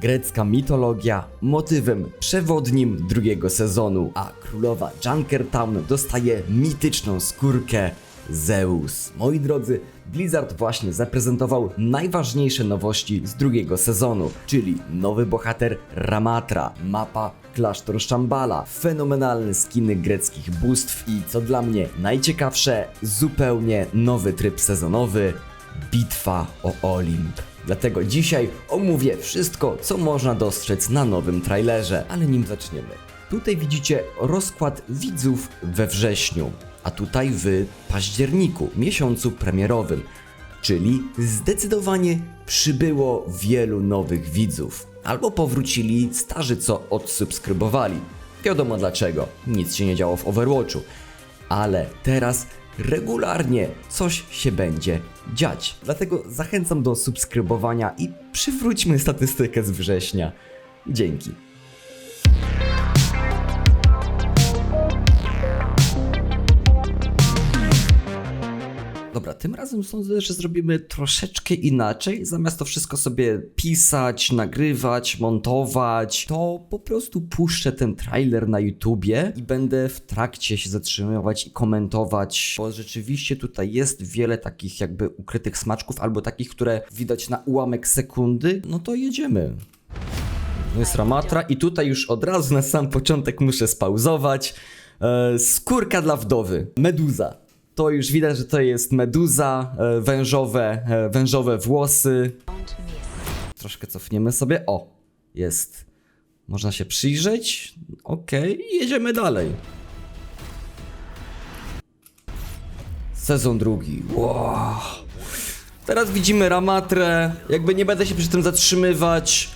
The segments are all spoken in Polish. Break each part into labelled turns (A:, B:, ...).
A: grecka mitologia motywem przewodnim drugiego sezonu, a królowa Junkertown dostaje mityczną skórkę Zeus. Moi drodzy, Blizzard właśnie zaprezentował najważniejsze nowości z drugiego sezonu, czyli nowy bohater Ramatra, mapa klasztor Szambala, fenomenalne skiny greckich bóstw i co dla mnie najciekawsze, zupełnie nowy tryb sezonowy Bitwa o Olimp. Dlatego dzisiaj omówię wszystko, co można dostrzec na nowym trailerze, ale nim zaczniemy. Tutaj widzicie rozkład widzów we wrześniu, a tutaj w październiku, miesiącu premierowym. Czyli zdecydowanie przybyło wielu nowych widzów. Albo powrócili starzy, co odsubskrybowali. Wiadomo dlaczego, nic się nie działo w Overwatchu. Ale teraz regularnie coś się będzie dziać. Dlatego zachęcam do subskrybowania i przywróćmy statystykę z września. Dzięki. Dobra, tym razem sądzę, że zrobimy troszeczkę inaczej. Zamiast to wszystko sobie pisać, nagrywać, montować, to po prostu puszczę ten trailer na YouTubie i będę w trakcie się zatrzymywać i komentować, bo rzeczywiście tutaj jest wiele takich jakby ukrytych smaczków, albo takich, które widać na ułamek sekundy. No to jedziemy. To jest Ramatra i tutaj już od razu na sam początek muszę spauzować. E, skórka dla wdowy. Meduza. To już widać, że to jest meduza, e, wężowe, e, wężowe włosy. Troszkę cofniemy sobie. O, jest. Można się przyjrzeć. Okej, i jedziemy dalej. Sezon drugi. Wow. Teraz widzimy Ramatrę. Jakby nie będę się przy tym zatrzymywać.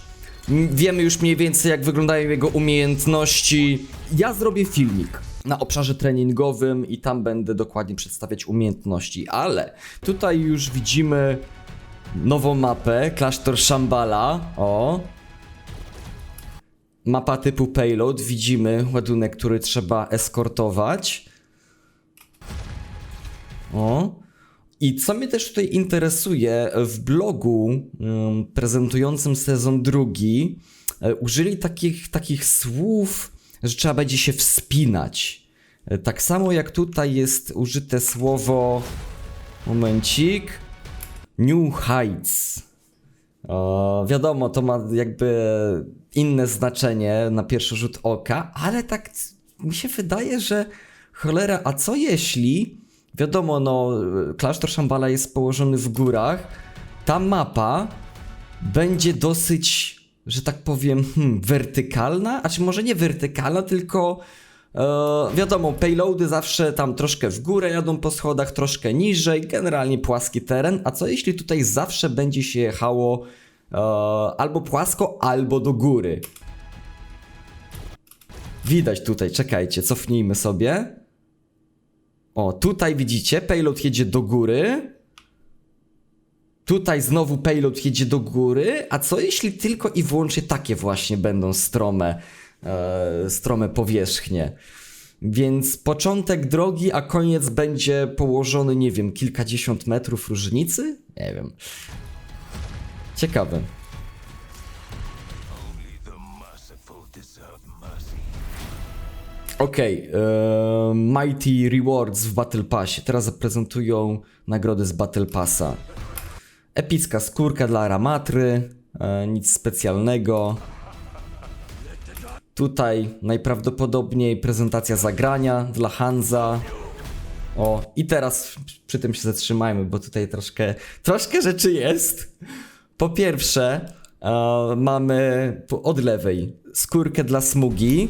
A: Wiemy już mniej więcej, jak wyglądają jego umiejętności. Ja zrobię filmik na obszarze treningowym i tam będę dokładnie przedstawiać umiejętności, ale tutaj już widzimy nową mapę, klasztor Shambhala. O. Mapa typu payload, widzimy ładunek, który trzeba eskortować. O. I co mnie też tutaj interesuje, w blogu ym, prezentującym sezon drugi e, użyli takich, takich słów, że trzeba będzie się wspinać. E, Tak samo jak tutaj jest użyte słowo. Momencik. New Heights. O, wiadomo, to ma jakby inne znaczenie na pierwszy rzut oka, ale tak mi się wydaje, że cholera, a co jeśli, wiadomo, no, klasztor Szambala jest położony w górach, ta mapa będzie dosyć, że tak powiem, hmm, wertykalna, a czy może nie wertykalna, tylko e, wiadomo, payloady zawsze tam troszkę w górę jadą po schodach, troszkę niżej, generalnie płaski teren, a co jeśli tutaj zawsze będzie się jechało e, albo płasko, albo do góry? Widać tutaj, czekajcie, cofnijmy sobie. O, tutaj widzicie, payload jedzie do góry. Tutaj znowu payload jedzie do góry, a co jeśli tylko i wyłącznie takie właśnie będą strome, e, strome powierzchnie? Więc początek drogi, a koniec będzie położony, nie wiem, kilkadziesiąt metrów różnicy? Nie wiem. Ciekawe. Okej, e, Mighty Rewards w Battle Passie. Teraz zaprezentują nagrody z Battle Passa. Epicka skórka dla Ramatry, e, nic specjalnego. Tutaj najprawdopodobniej prezentacja zagrania dla Hanza. O, i teraz przy tym się zatrzymajmy, bo tutaj troszkę, troszkę rzeczy jest. Po pierwsze, e, mamy od lewej skórkę dla Smugi.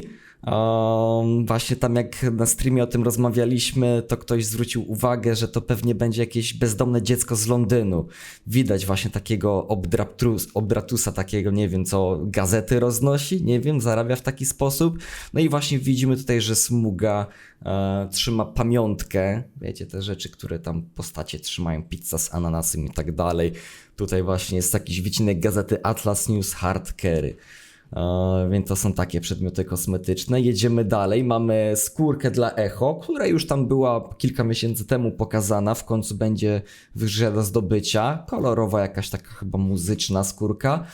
A: Właśnie tam jak na streamie o tym rozmawialiśmy, to ktoś zwrócił uwagę, że to pewnie będzie jakieś bezdomne dziecko z Londynu. Widać właśnie takiego obdraptrus, obratusa, takiego nie wiem co gazety roznosi, nie wiem, zarabia w taki sposób. No i właśnie widzimy tutaj, że Smuga e, trzyma pamiątkę, wiecie, te rzeczy, które tam postacie trzymają, pizza z ananasem i tak dalej. Tutaj właśnie jest jakiś wycinek gazety Atlas News Hard Carry. E, więc to są takie przedmioty kosmetyczne. Jedziemy dalej. Mamy skórkę dla Echo, która już tam była kilka miesięcy temu pokazana. W końcu będzie w grze do zdobycia. Kolorowa, jakaś taka chyba muzyczna skórka.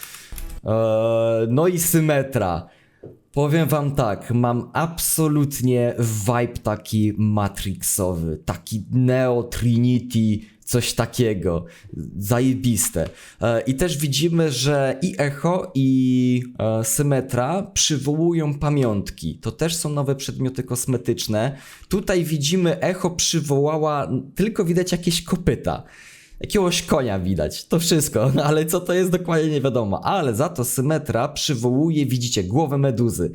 A: Eee, no i Symetra. Powiem wam tak, mam absolutnie vibe taki matrixowy, taki Neo Trinity, coś takiego. Zajebiste. E, I też widzimy, że i Echo, i e, Symetra przywołują pamiątki. To też są nowe przedmioty kosmetyczne. Tutaj widzimy, Echo przywołała, tylko widać jakieś kopyta. Jakiegoś konia widać, to wszystko, ale co to jest dokładnie nie wiadomo. Ale za to Symetra przywołuje, widzicie, głowę meduzy.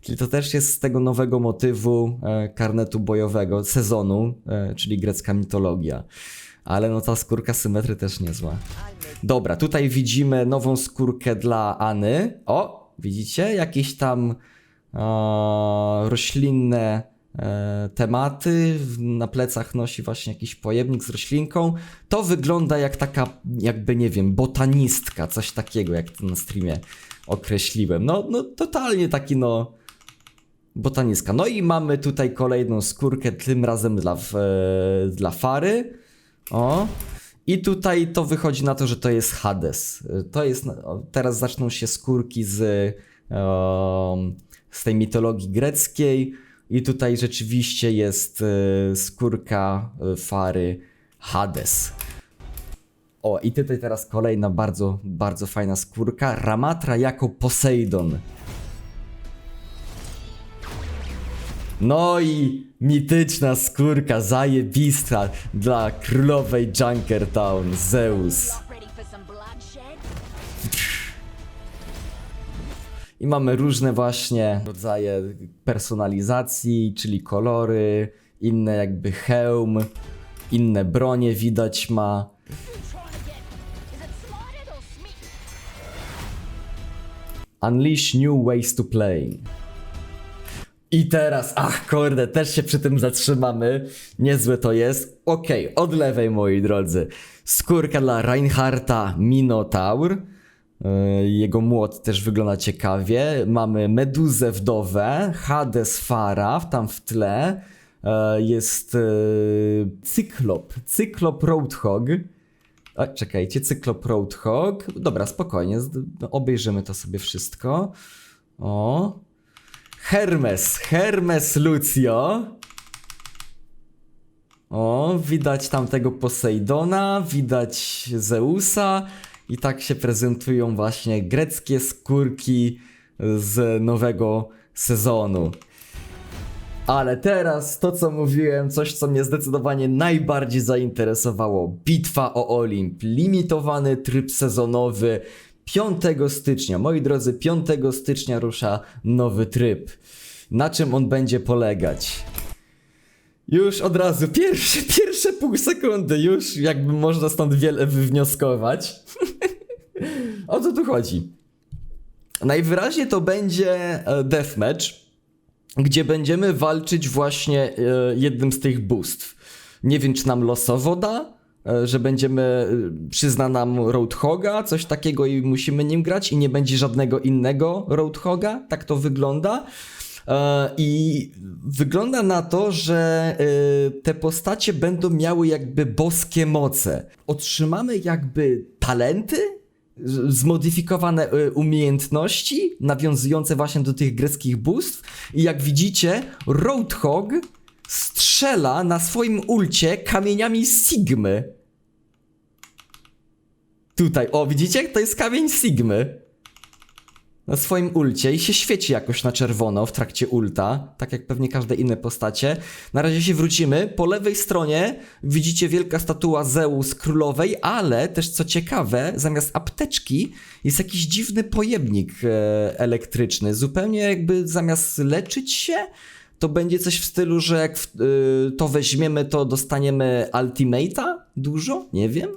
A: Czyli to też jest z tego nowego motywu e, karnetu bojowego, sezonu, e, czyli grecka mitologia. Ale no ta skórka Symetry też niezła. Dobra, tutaj widzimy nową skórkę dla Any. O, widzicie? Jakieś tam e, roślinne tematy. W- Na plecach nosi właśnie jakiś pojemnik z roślinką. To wygląda jak taka, jakby nie wiem, botanistka, coś takiego, jak to na streamie określiłem. No, no totalnie taki no botanistka. No i mamy tutaj kolejną skórkę, tym razem dla, e, dla Fary. O. I tutaj to wychodzi na to, że to jest Hades. E, To jest. na- o, Teraz zaczną się skórki z, em, z tej mitologii greckiej. I tutaj rzeczywiście jest e, skórka e, Fary Hades. O, i tutaj teraz kolejna bardzo, bardzo fajna skórka. Ramatra jako Poseidon. No i mityczna skórka zajebista dla królowej Junkertown, Zeus. I mamy różne właśnie rodzaje personalizacji, czyli kolory, inne jakby hełm, inne bronie widać ma. Unleash new ways to play. I teraz, ach kurde, też się przy tym zatrzymamy. Niezłe to jest. Okej, od lewej moi drodzy. Skórka dla Reinharta Minotaur. Yy, Jego młot też wygląda ciekawie. Mamy Meduzę Wdowę, Hades Fara, tam w tle. Yy, Jest yy, Cyklop, Cyklop Roadhog. A, czekajcie, Cyklop Roadhog. Dobra, spokojnie, zd- obejrzymy to sobie wszystko. O. Hermes, Hermes Lucio. O, widać tam tego Poseidona, widać Zeusa i tak się prezentują właśnie greckie skórki z nowego sezonu. Ale teraz to, co mówiłem, coś, co mnie zdecydowanie najbardziej zainteresowało. Bitwa o Olimp. Limitowany tryb sezonowy 5 stycznia. Moi drodzy, 5 stycznia rusza nowy tryb. Na czym on będzie polegać? Już od razu, pierwsze, pierwsze pół sekundy, już jakby można stąd wiele wywnioskować. o co tu chodzi? Najwyraźniej to będzie e, deathmatch, gdzie będziemy walczyć właśnie e, jednym z tych bóstw. Nie wiem, czy nam losowo da, e, że będziemy, przyzna nam Roadhoga, coś takiego i musimy nim grać i nie będzie żadnego innego Roadhoga, tak to wygląda. I wygląda na to, że te postacie będą miały jakby boskie moce. Otrzymamy jakby talenty, zmodyfikowane e, umiejętności nawiązujące właśnie do tych greckich bóstw i jak widzicie Roadhog strzela na swoim ulcie kamieniami Sigmy. Tutaj, o widzicie? To jest kamień Sigmy. Na swoim ulcie i się świeci jakoś na czerwono w trakcie ulta, tak jak pewnie każde inne postacie. Na razie się wrócimy. Po lewej stronie widzicie wielka statua Zeus królowej, ale też co ciekawe, zamiast apteczki jest jakiś dziwny pojemnik e, elektryczny. Zupełnie jakby zamiast leczyć się, to będzie coś w stylu, że jak w, y, to weźmiemy, to dostaniemy ultimate'a? Dużo? Nie wiem.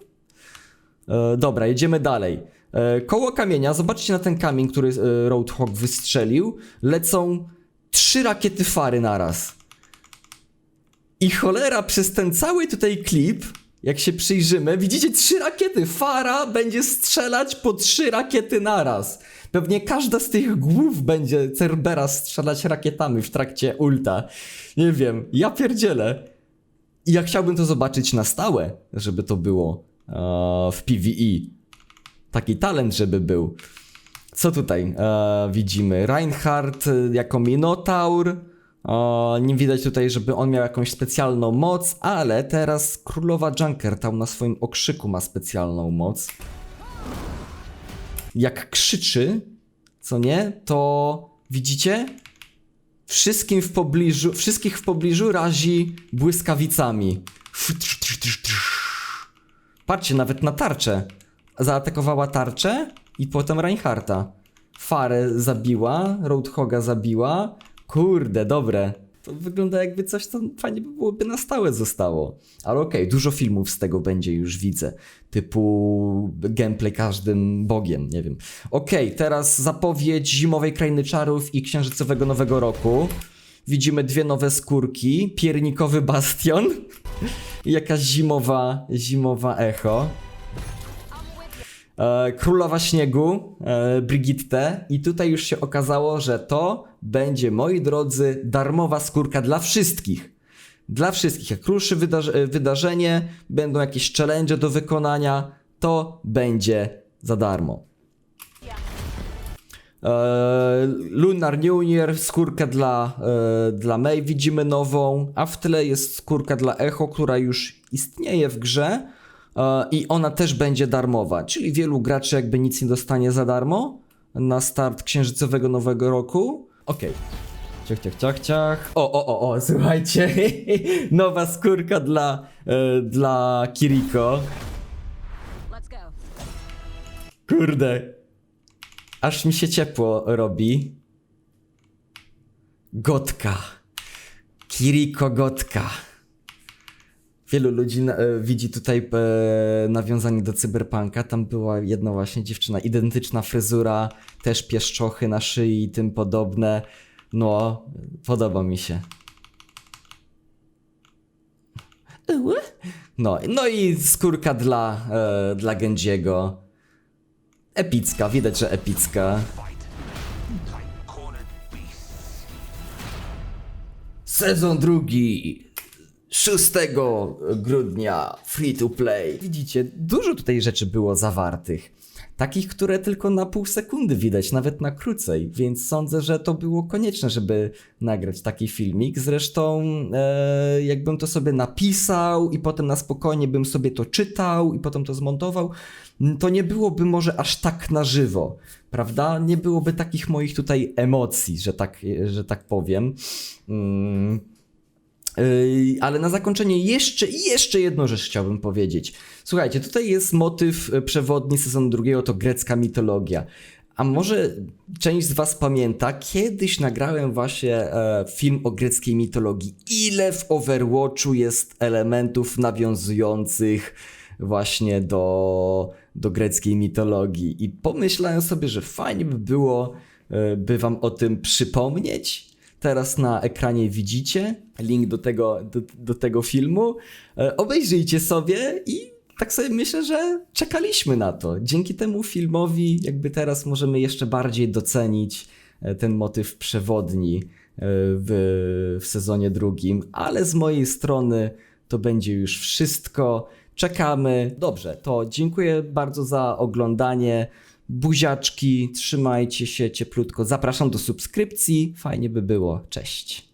A: E, dobra, jedziemy dalej. E, koło kamienia, zobaczcie na ten kamień, który e, Roadhog wystrzelił. Lecą trzy rakiety fary naraz. I cholera, przez ten cały tutaj klip, jak się przyjrzymy, widzicie trzy rakiety. Fara będzie strzelać po trzy rakiety naraz. Pewnie każda z tych głów będzie Cerbera strzelać rakietami w trakcie ulta. Nie wiem, ja pierdzielę. I ja chciałbym to zobaczyć na stałe, żeby to było e, w PvE. Taki talent, żeby był. Co tutaj e, widzimy? Reinhardt e, jako Minotaur. E, nie widać tutaj, żeby on miał jakąś specjalną moc, ale teraz królowa Junkertown na swoim okrzyku ma specjalną moc. Jak krzyczy, co nie, to widzicie? Wszystkim w pobliżu, wszystkich w pobliżu razi błyskawicami. Patrzcie, nawet na tarczę. Zaatakowała tarczę i potem Reinharta. Farę zabiła, Roadhoga zabiła. Kurde, dobre. To wygląda jakby coś, co fajnie by byłoby na stałe zostało. Ale okej, dużo filmów z tego będzie już widzę. Typu gameplay każdym bogiem, nie wiem. Okej, teraz zapowiedź Zimowej Krainy Czarów i Księżycowego Nowego Roku. Widzimy dwie nowe skórki, piernikowy bastion i jakaś zimowa, zimowa echo. E, Królowa Śniegu, e, Brigitte. I tutaj już się okazało, że to będzie, moi drodzy, darmowa skórka dla wszystkich. Dla wszystkich. Jak ruszy wydarz- e, wydarzenie, będą jakieś challenge do wykonania, to będzie za darmo. E, Lunar New Year, skórkę dla, e, dla May widzimy nową, a w tle jest skórka dla Echo, która już istnieje w grze i ona też będzie darmowa, czyli wielu graczy jakby nic nie dostanie za darmo na start księżycowego nowego roku. Okej. Ciach, ciach, ciach, ciach. O, o, o, o, słuchajcie. Nowa skórka dla, e, dla Kiriko.
B: Let's go.
A: Kurde. Aż mi się ciepło robi. Gotka. Kiriko Gotka. Wielu ludzi na, e, widzi tutaj e, nawiązanie do cyberpunka. Tam była jedna właśnie dziewczyna, identyczna fryzura, też pieszczochy na szyi i tym podobne. No, podoba mi się. No, no i skórka dla, e, dla Genjiego. Epicka, widać, że epicka. Sezon drugi. 6 grudnia free to play. Widzicie, dużo tutaj rzeczy było zawartych. Takich, które tylko na pół sekundy widać, nawet na krócej, więc sądzę, że to było konieczne, żeby nagrać taki filmik. Zresztą, e, jakbym to sobie napisał i potem na spokojnie bym sobie to czytał i potem to zmontował, to nie byłoby może aż tak na żywo, prawda? Nie byłoby takich moich tutaj emocji, że tak, że tak powiem. Mm. Yy, ale na zakończenie jeszcze, jeszcze jedną rzecz chciałbym powiedzieć. Słuchajcie, tutaj jest motyw e, przewodni sezonu drugiego, to grecka mitologia. A może część z Was pamięta, kiedyś nagrałem właśnie e, film o greckiej mitologii. Ile w Overwatchu jest elementów nawiązujących właśnie do, do greckiej mitologii. I pomyślałem sobie, że fajnie by było, e, by Wam o tym przypomnieć. Teraz na ekranie widzicie link do tego, do, do tego filmu. E, Obejrzyjcie sobie i tak sobie myślę, że czekaliśmy na to. Dzięki temu filmowi, jakby teraz możemy jeszcze bardziej docenić e, ten motyw przewodni e, w, w sezonie drugim, ale z mojej strony to będzie już wszystko. Czekamy. Dobrze, to dziękuję bardzo za oglądanie. Buziaczki, trzymajcie się cieplutko. Zapraszam do subskrypcji. Fajnie by było. Cześć.